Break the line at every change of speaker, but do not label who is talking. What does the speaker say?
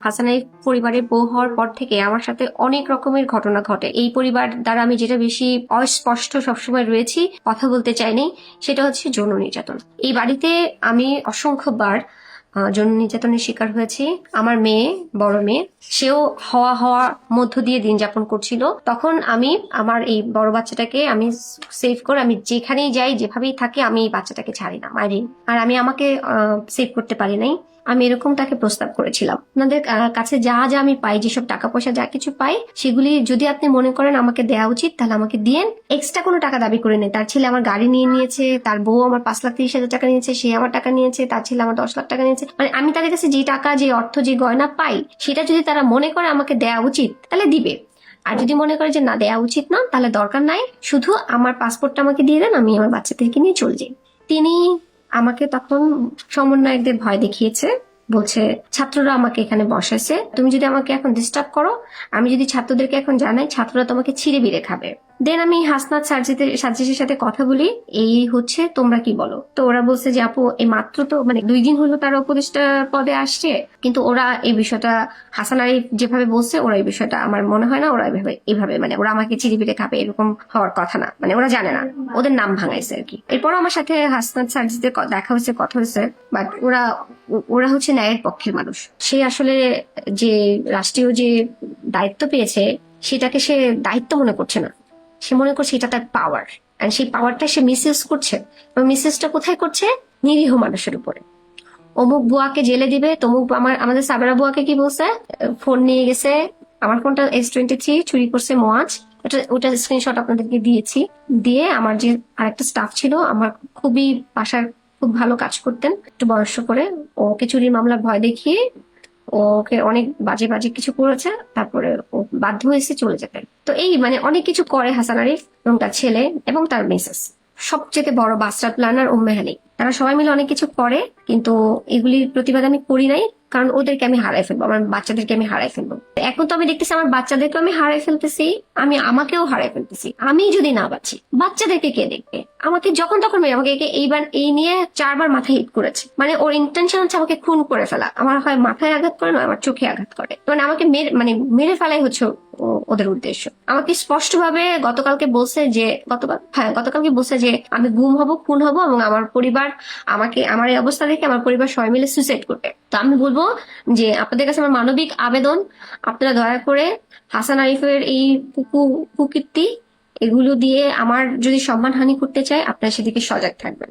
হাসানের পরিবারের বউ হওয়ার পর থেকে আমার সাথে অনেক রকমের ঘটনা ঘটে। এই পরিবার দ্বারা আমি যেটা বেশি অস্পষ্ট সবসময় রয়েছি, কথা বলতে চাইনি, সেটা হচ্ছে যৌন নির্যাতন। এই বাড়িতে আমি অসংখ্যবার যৌন নির্যাতনের শিকার হয়েছি। আমার মেয়ে, বড় মেয়ে, সেও হওয়া হওয়া মধ্য দিয়ে দিন যাপন করছিল। তখন আমি আমার এই বড় বাচ্চাটাকে আমি সেভ করে আমি যেখানেই যাই, যেভাবেই থাকি, আমি এই বাচ্চাটাকে ছাড়ি না, মারি। আর আমি আমাকে সেভ করতে পারি নাই। আমি এরকম তাকে প্রস্তাব করেছিলাম। আপনাদের কাছে যা যা আমি পাই, যেসব টাকা পয়সা যা কিছু পাই, সেগুলি যদি আপনি মনে করেন আমাকে দেওয়া উচিত, তাহলে আমাকে দিয়েন। এক্সট্রা কোনো টাকা দাবি করে নেই। তার ছেলে আমার গাড়ি নিয়ে নিয়েছে, তার বউ আমার পাঁচ লাখ তিরিশ হাজার টাকা নিয়েছে, সে আমার টাকা নিয়েছে, তার ছেলে আমার দশ লাখ টাকা নিয়েছে। মানে আমি তাদের কাছে যে টাকা, যে অর্থ, যে গয়না পাই, সেটা যদি তারা মনে করে আমাকে দেওয়া উচিত, তাহলে দিবে। আর যদি মনে করে যে না দেওয়া উচিত না, তাহলে দরকার নাই। শুধু আমার পাসপোর্টটা আমাকে দিয়ে দেন, আমি আমার বাচ্চাদেরকে নিয়ে চলে যাই। তিনি আমাকে তখন সমন্বয়কদের ভয় দেখিয়েছে। বলছে, ছাত্ররা আমাকে এখানে বসাইছে। তুমি যদি আমাকে এখন ডিস্টার্ব করো, আমি যদি ছাত্রদেরকে এখন জানাই, ছাত্ররা তোমাকে ছিঁড়ে বিড়ে খাবে। দেন আমি হাসনাত সার্জিদের, সার্জিসের সাথে কথা বলি। এই হচ্ছে, তোমরা কি বলো? তো ওরা বলছে যে, আপু, এই মাত্র তো মানে দুই দিন হলো তারা উপদেষ্টা পদে আসছে। কিন্তু ওরা এই বিষয়টা, হাসান আরিফ যেভাবে বলছে, ওরা এই বিষয়টা আমার মনে হয় না, ওরা এভাবে এইভাবে মানে ওরা আমাকে চিড়ি বিড়ে খাবে, এরকম হওয়ার কথা না। মানে ওরা জানে না। ওদের নাম ভাঙাইছে আর কি। এরপর আমার সাথে হাসনাত সার্জিদের ক- দেখা হয়েছে, কথা হয়েছে। বাট ওরা ওরা হচ্ছে ন্যায়ের পক্ষের মানুষ। সে আসলে যে, রাষ্ট্রীয় যে দায়িত্ব পেয়েছে, সেটাকে সে দায়িত্ব মনে করছে না। সে মনে করছে এটা তার পাওয়ার আর সেই পাওয়ারটা সে মিসইউজ করছে। এবং মিসইউজটা কোথায় করছে? নিরীহ মানুষের উপরে। অমুক বুয়াকে জেলে দিবে, তমুক আমার, আমাদের সাবেরা বুয়াকে কি বলছে? ফোন নিয়ে গেছে, আমার ফোনটা এস টোয়েন্টি থ্রি চুরি করছে মোয়াজ ওটা ওটা স্ক্রিনশট আপনাদেরকে দিয়েছি। দিয়ে আমার যে আরেকটা স্টাফ ছিল, আমার খুবই বাসার খুব ভালো কাজ করতেন। একটু বয়স্ক করে, ওকে চুরির মামলার ভয় দেখিয়ে ওকে অনেক বাজে বাজে কিছু করেছে, তারপরে ও বাধ্য হয়েছে চলে যেতে। তো এই মানে অনেক কিছু করে হাসান আরিফ এবং তার ছেলে এবং তার মেসেস সবচেয়ে বড় বাস্টার প্ল্যানার ও মেহালি। তারা সবাই মিলে অনেক কিছু করে, কিন্তু এগুলির প্রতিবাদ আমি করি নাই, কারণ ওদেরকে আমি হারাই ফেলব, আমার বাচ্চাদেরকে আমি হারাই ফেলব। এখন তো আমি দেখতেছি আমার বাচ্চাদেরকে আমি হারাই ফেলতেছি, আমি আমাকেও হারাই ফেলতেছি। আমি যদি না বাঁচি, বাচ্চাদেরকে কে দেখবে? আমাকে যখন তখন মেরে, আমাকে এইবার এই নিয়ে চারবার মাথায় হিট করেছে। মানে ওর ইন্টেনশন হচ্ছে আমাকে খুন করে ফেলা। আমার হয় মাথায় আঘাত করে, নয়, আমার চোখে আঘাত করে। মানে আমাকে মেরে মানে মেরে ফেলাই হচ্ছে ওদের উদ্দেশ্য। আমাকে স্পষ্টভাবে গতকালকে বলছে যে, গতকাল হ্যাঁ গতকালকে বলছে যে, আমি গুম হব, খুন হব এবং আমার পরিবার আমাকে, আমার এই অবস্থা দেখে আমার পরিবার সবাই মিলে সুইসাইড করবে। তো আমি বলব যে আপনাদের কাছে আমার মানবিক আবেদন, আপনারা দয়া করে হাসান আরিফের এই কুকু, কুকীর্তি, এগুলো দিয়ে আমার যদি সম্মানহানি করতে চায়, আপনারা সেদিকে সজাগ থাকবেন।